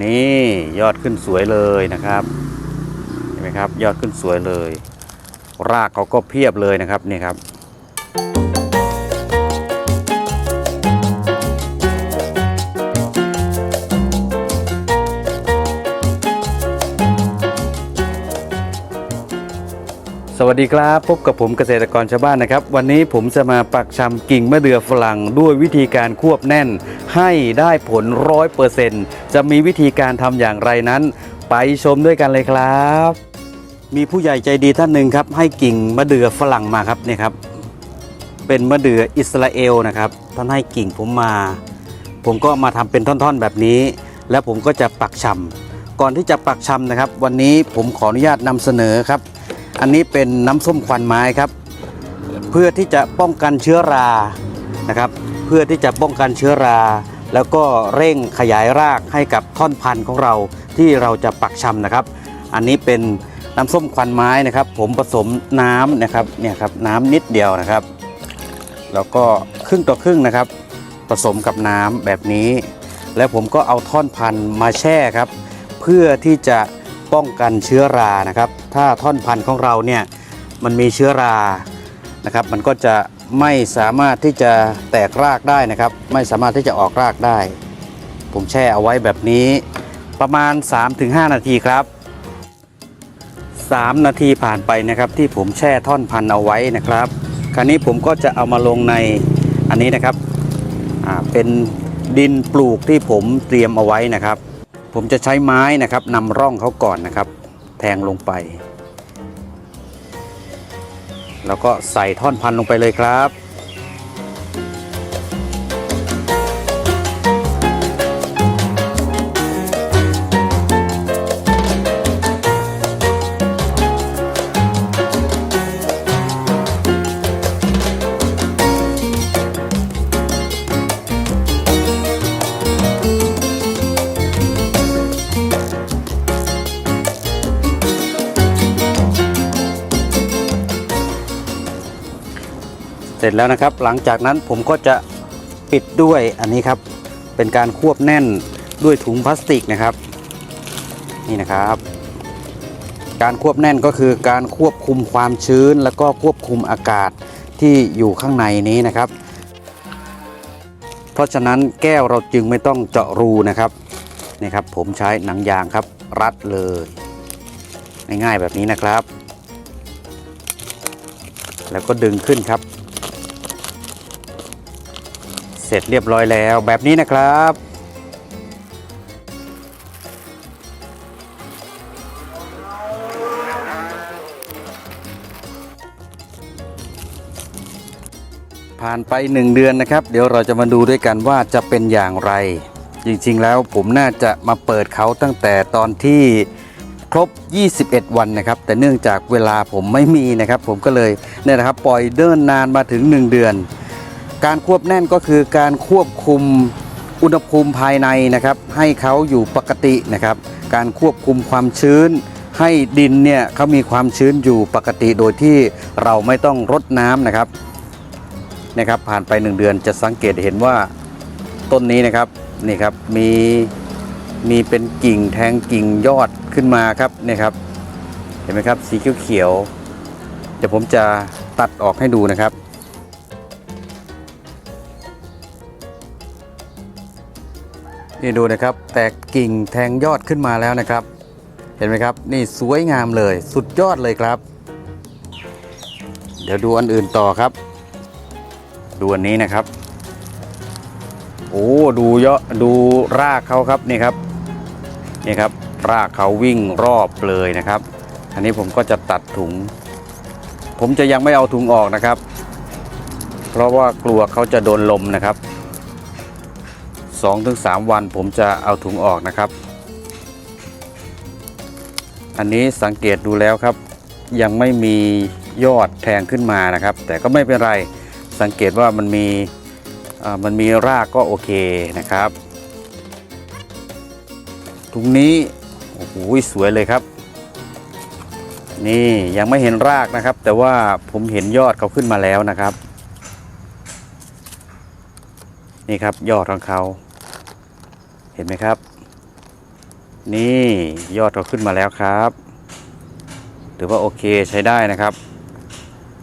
นี่ยอดขึ้นสวยเลยนะครับเห็นไหมครับ ยอดขึ้นสวยเลย รากเขาก็เพียบเลยนะครับนี่ครับ วัสดีครับ พบกับผมเกษตรกรชาวบ้านนะครับ วันนี้ผมจะมาปักชำกิ่งมะเดื่อฝรั่งด้วยวิธีการควบแน่น ให้ได้ผลร้อยเปอร์เซ็นต์จะมีวิธีการทำอย่างไรนั้น ไปชมด้วยกันเลยครับ มีผู้ใหญ่ใจดีท่านหนึ่งครับ ให้กิ่งมะเดื่อฝรั่งมาครับเนี่ยครับ เป็นมะเดื่ออิสราเอลนะครับท่านให้กิ่งผมมา ผมก็มาทำเป็นท่อนๆแบบนี้ แล้วผมก็จะปักชำก่อนที่จะปักชำนะครับ วันนี้ผมขออนุญาตนำเสนอครับ อันนี้เป็นน้ำส้มควันไม้ครับ เพื่อที่จะป้องกันเชื้อรานะครับ เพื่อที่จะป้องกันเชื้อรา แล้วก็เร่งขยายรากให้กับท่อนพันธุ์ของเราที่เราจะปักชำนะครับ อันนี้เป็นน้ำส้มควันไม้นะครับ ผมผสมน้ำนะครับเนี่ยครับน้ำนิดเดียวนะครับ แล้วก็ครึ่งต่อครึ่งนะครับ ผสมกับน้ำแบบนี้ แล้วผมก็เอาท่อนพันธุ์มาแช่ครับ เพื่อที่จะ ป้องกันเชื้อรานะครับ ถ้าท่อนพันธุ์ของเราเนี่ยมันมีเชื้อรานะครับ มันก็จะไม่สามารถที่จะแตกรากได้นะครับ ไม่สามารถที่จะออกรากได้ ผมแช่เอาไว้แบบนี้ประมาณ 3-5 นาทีครับ 3 นาทีผ่านไปนะครับ ที่ผมแช่ท่อนพันธุ์เอาไว้นะครับ คราวนี้ผมก็จะเอามาลงในอันนี้นะครับเป็นดินปลูกที่ผมเตรียมเอาไว้นะครับ ผมจะใช้ไม้นะครับนำร่องเขาก่อนนะครับ แทงลงไป แล้วก็ใส่ท่อนพันลงไปเลยครับ เสร็จแล้วนะครับ หลังจากนั้นผมก็จะปิดด้วยอันนี้ครับ เป็นการควบแน่นด้วยถุงพลาสติกนะครับ นี่นะครับ การควบแน่นก็คือการควบคุมความชื้น แล้วก็ควบคุมอากาศที่อยู่ข้างในนี้นะครับ เพราะฉะนั้นแก้วเราจึงไม่ต้องเจาะรูนะครับนี่ครับ ผมใช้หนังยางครับ รัดเลยง่ายๆแบบนี้นะครับ แล้วก็ดึงขึ้นครับ สร็จเรียบร้อยแล้วแบบนี้นะครับ ผ่านไป1เดือนนะครับ เดี๋ยวเราจะมาดูด้วยกันว่าจะเป็นอย่างไร จริงๆแล้วผมน่าจะมาเปิดเขาตั้งแต่ตอนที่ครบ 21 วันนะครับ แต่เนื่องจากเวลาผมไม่มีนะครับ ผมก็เลยเนี่ยนะครับ ปล่อยเดินนานมาถึง 1 เดือน การควบแน่นก็คือการควบคุมอุณหภูมิภายในนะครับ ให้เขาอยู่ปกตินะครับ การควบคุมความชื้น ให้ดินเนี่ยเขามีความชื้นอยู่ปกติโดยที่เราไม่ต้องรดน้ำนะครับนะครับ ผ่านไป 1 เดือนจะสังเกตเห็นว่าต้นนี้นะครับนี่ครับมีมีเป็นกิ่งแทงกิ่งยอดขึ้นมาครับนี่ครับ เห็นไหมครับสีเขียวๆเดี๋ยวผมจะตัดออกให้ดูนะครับ นี่ดูนะครับแตกกิ่งแทงยอดขึ้นมาแล้วนะครับ เห็นไหมครับนี่สวยงามเลยสุดยอดเลยครับ เดี๋ยวดูอันอื่นต่อครับ ดูอันนี้นะครับ โอ้ดูเยอะดูรากเขาครับนี่ครับนี่ครับรากเขาวิ่งรอบเลยนะครับ อันนี้ผมก็จะตัดถุง ผมจะยังไม่เอาถุงออกนะครับ เพราะว่ากลัวเขาจะโดนลมนะครับ 2-3 วันผมจะเอาถุงออกนะครับ อันนี้สังเกตดูแล้วครับ ยังไม่มียอดแทงขึ้นมานะครับ แต่ก็ไม่เป็นไรสังเกตว่ามันมีมันมีรากก็โอเคนะครับถุงนี้โอ้โหสวยเลยครับ นี่ยังไม่เห็นรากนะครับ แต่ว่าผมเห็นยอดเขาขึ้นมาแล้วนะครับ นี่ครับยอดของเขา เห็นไหมครับ นี่ยอดเขาขึ้นมาแล้วครับถือว่าโอเคใช้ได้นะครับ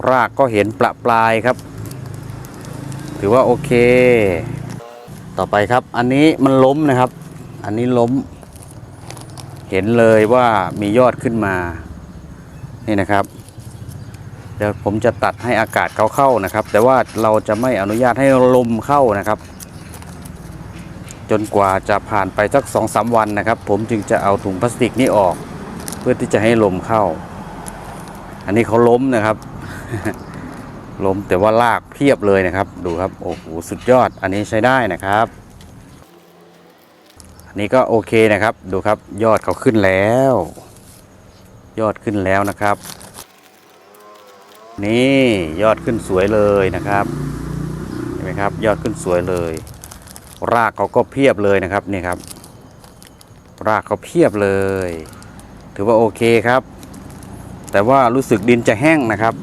รากก็เห็นประปลายครับ ถือว่าโอเค ต่อไปครับ อันนี้มันล้มนะครับ อันนี้ล้ม เห็นเลยว่ามียอดขึ้นมา นี่นะครับเดี๋ยวผมจะตัดให้อากาศเขาเข้านะครับ แต่ว่าเราจะไม่อนุญาตให้ลมเข้านะครับ จนกว่าจะผ่านไปสักสองสามวันนะครับ ผมจึงจะเอาถุงพลาสติกนี้ออก เพื่อที่จะให้ลมเข้า อันนี้เขาล้มนะครับ ล้มแต่ว่าลากเพียบเลยนะครับ ดูครับโอ้โหสุดยอด อันนี้ใช้ได้นะครับ อันนี้ก็โอเคนะครับ ดูครับยอดเขาขึ้นแล้ว ยอดขึ้นแล้วนะครับ นี่ยอดขึ้นสวยเลยนะครับเห็นไหมครับ ยอดขึ้นสวยเลย รากเขาก็เพียบเลยนะครับนี่ครับ รากเขาเพียบเลย ถือว่าโอเคครับ แต่ว่ารู้สึกดินจะแห้งนะครับ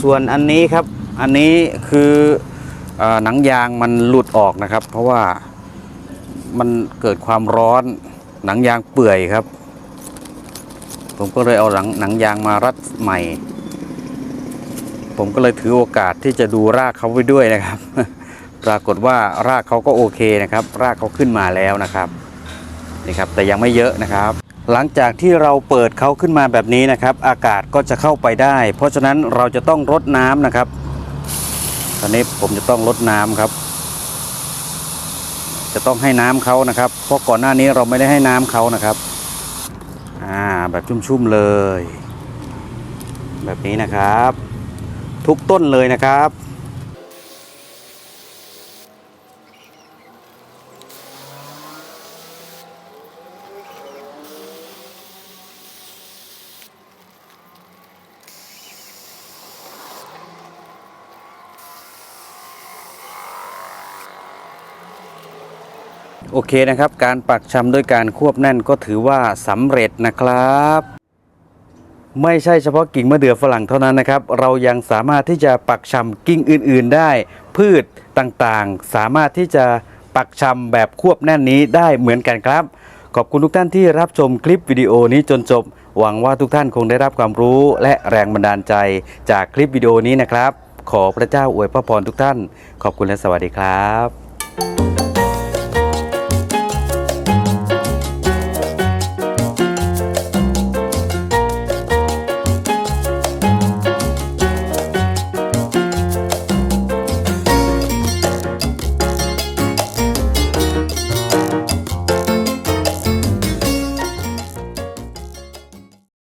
ส่วนอันนี้ครับอันนี้คืออหนังยางมันหลุดออกนะครับ เพราะว่ามันเกิดความร้อนหนังยางเปื่อยครับ ผมก็เลยเอาหนังหนังยางมารัดใหม่ ผมก็เลยถือโอกาสที่จะดูรากเขาไว้ด้วยนะครับ ปรากฏว่ารากเขาก็โอเคนะครับ รากเขาขึ้นมาแล้วนะครับนี่ครับแต่ยังไม่เยอะนะครับ หลังจากที่เราเปิดเขาขึ้นมาแบบนี้นะครับ อากาศก็จะเข้าไปได้ เพราะฉะนั้นเราจะต้องรดน้ำนะครับ ตอนนี้ผมจะต้องรดน้ำครับ จะต้องให้น้ำเขานะครับ เพราะก่อนหน้านี้เราไม่ได้ให้น้ำเขานะครับอ่าแบบชุ่มๆเลย แบบนี้นะครับ ทุกต้นเลยนะครับ โอเคนะครับ การปักชำด้วยการควบแน่นก็ถือว่าสำเร็จนะครับ ไม่ใช่เฉพาะกิ่งมะเดื่อฝรั่งเท่านั้นนะครับ เรายังสามารถที่จะปักชำกิ่งอื่น ๆ ได้ พืชต่างๆ สามารถที่จะปักชำแบบควบแน่นนี้ได้เหมือนกันครับ ขอบคุณทุกท่านที่รับชมคลิปวิดีโอนี้จนจบ หวังว่าทุกท่านคงได้รับความรู้และแรงบันดาลใจจากคลิปวิดีโอนี้นะครับ ขอพระเจ้าอวยพระพรทุกท่าน ขอบคุณและสวัสดีครับ